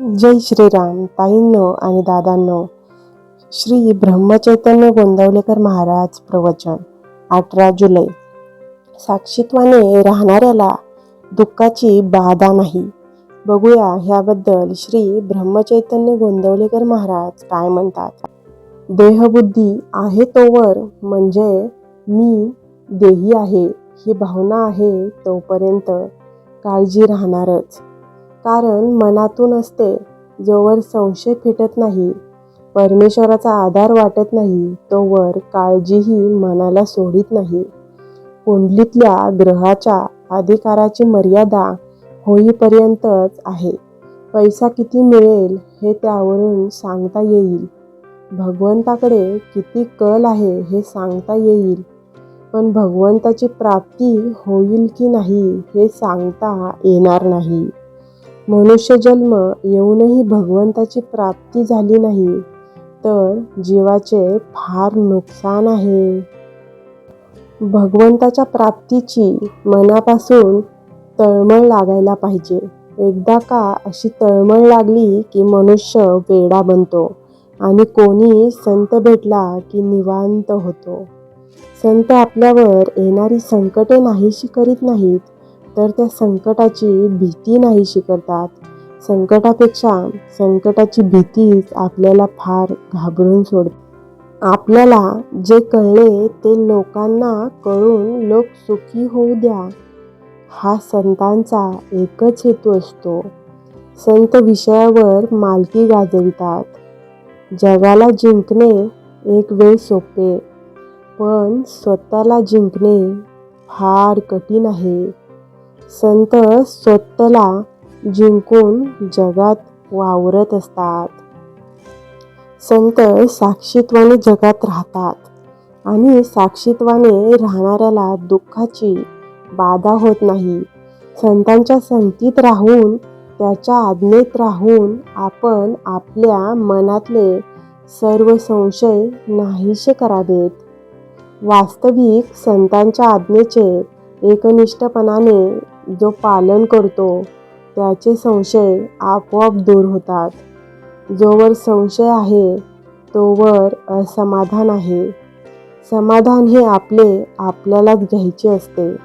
जय श्रीराम ताईंनो आणि दादांनो. श्री ब्रह्मचैतन्य गोंदवलेकर महाराज प्रवचन अठरा जुलै. साक्षीत्वाने राहणाऱ्याला दुःखाची बाधा नाही. बघूया ह्याबद्दल श्री ब्रह्मचैतन्य गोंदवलेकर महाराज काय म्हणतात. देहबुद्धी आहे तोवर म्हणजे मी देही आहे. ही भावना आहे तोपर्यंत काळजी राहणारच. कारण मनातून असते जोवर संशय फिटत नाही परमेश्वराचा आधार वाटत नाही तोवर काळजीही मनाला सोडित नाही. कुंडलीतल्या ग्रहाच्या अधिकाराची मर्यादा होईपर्यंतच आहे. पैसा किती मिळेल हे त्यावरून सांगता येईल. भगवंताकडे किती कल आहे हे सांगता येईल. पण भगवंताची प्राप्ती होईल की नाही हे सांगता येणार नाही. मनुष्य जन्म येऊनही भगवंताची प्राप्ती झाली नाही तर जीवाचे फार नुकसान आहे. भगवंताच्या प्राप्तीची मनापासून तळमळ लागायला पाहिजे. एकदा का अशी तळमळ लागली की मनुष्य वेडा बनतो आणि कोणी संत भेटला की निवांत होतो. संत आपल्यावर येणारी संकटे नाहीशी करीत नाहीत तर त्या संकटाची भीती नाहीशी करतात. संकटापेक्षा संकटाची भीतीच आपल्याला फार घाबरून सोडते. आपल्याला जे कळले ते लोकांना कळून लोक सुखी होऊ द्या. हा संतांचा एकच हेतू असतो. संत विषयावर मालकी गाजवितात. जगाला जिंकणे एक वेळ सोपे पण स्वतःला जिंकणे फार कठीण आहे. संत स्वतःला जिंकून जगात वावरत असतात. संत साक्षीत्वाने जगात राहतात आणि साक्षीत्वाने राहणाऱ्याला दुःखाची बाधा होत नाही. संतांच्या संगतीत राहून त्याच्या आज्ञेत राहून आपण आपल्या मनातले सर्व संशय नाहीसे करावेत. वास्तविक संतांच्या आज्ञेचे एकनिष्ठपणाने जो पालन करतो त्याचे संशय आपोआप दूर होतात. जोवर संशय आहे तोवर असमाधान आहे. समाधान हे आपले आपल्यालाच घ्यायचे असते.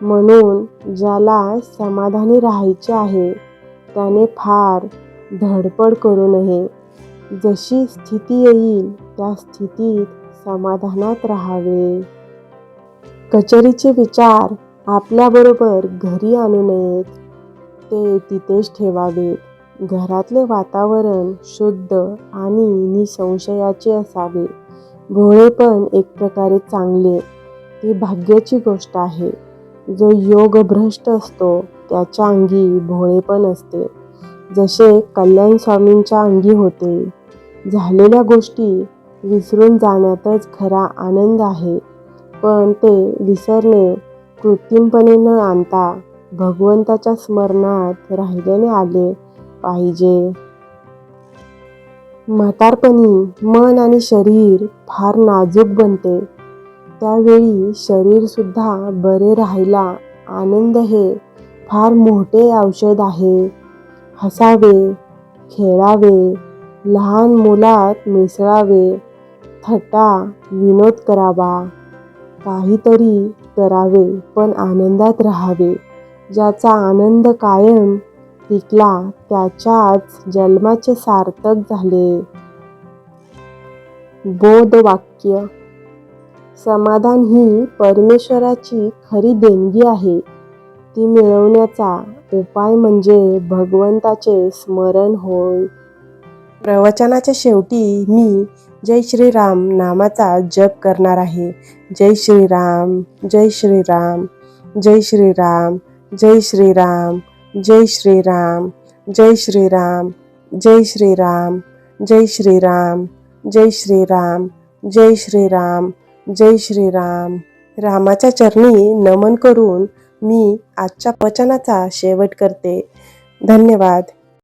म्हणून ज्याला समाधानी राहायचे आहे त्याने फार धडपड करू नये. जशी स्थिती येईल त्या स्थितीत समाधानात राहावे. कचेरीचे विचार आपल्याबरोबर घरी आणू नयेत. ते तिथेच ठेवावे घरातले वातावरण शुद्ध आणि निसंशयाचे असावे. भोळे पण एक प्रकारे चांगले. ती भाग्याची गोष्ट आहे. जो योग भ्रष्ट असतो त्याच्या अंगी भोळेपण असते. जसे कल्याण स्वामींच्या अंगी होते. झालेल्या गोष्टी विसरून जाण्यातच खरा आनंद आहे. पण ते विसरणे कृत्रिमपणे न आणता भगवंताच्या स्मरणात राहिल्याने आले पाहिजे. म्हातारपणी मन आणि शरीर फार नाजूक बनते. त्यावेळी शरीरसुद्धा बरे राहायला आनंद हे फार मोठे औषध आहे. हसावे खेळावे लहान मुलात मिसळावे थट्टा विनोद करावा. काहीतरी करावे पण आनंदात राहावे. ज्याचा आनंद कायम टिकला त्याच्याच जन्माचे सार्थक झाले. बोधवाक्य. समाधान ही परमेश्वराची खरी देणगी आहे. ती मिळवण्याचा उपाय म्हणजे भगवंताचे स्मरण होय. प्रवचनाच्या शेवटी मी जय श्रीराम नामाचा जप करणार आहे जय श्रीराम जय श्रीराम जय श्रीराम जय श्रीराम जय श्रीराम जय श्रीराम जय श्रीराम जय श्रीराम जय श्रीराम जय श्रीराम जय श्रीराम रामाच्या चरणी नमन करून मी आजच्या पचनाचा शेवट करते धन्यवाद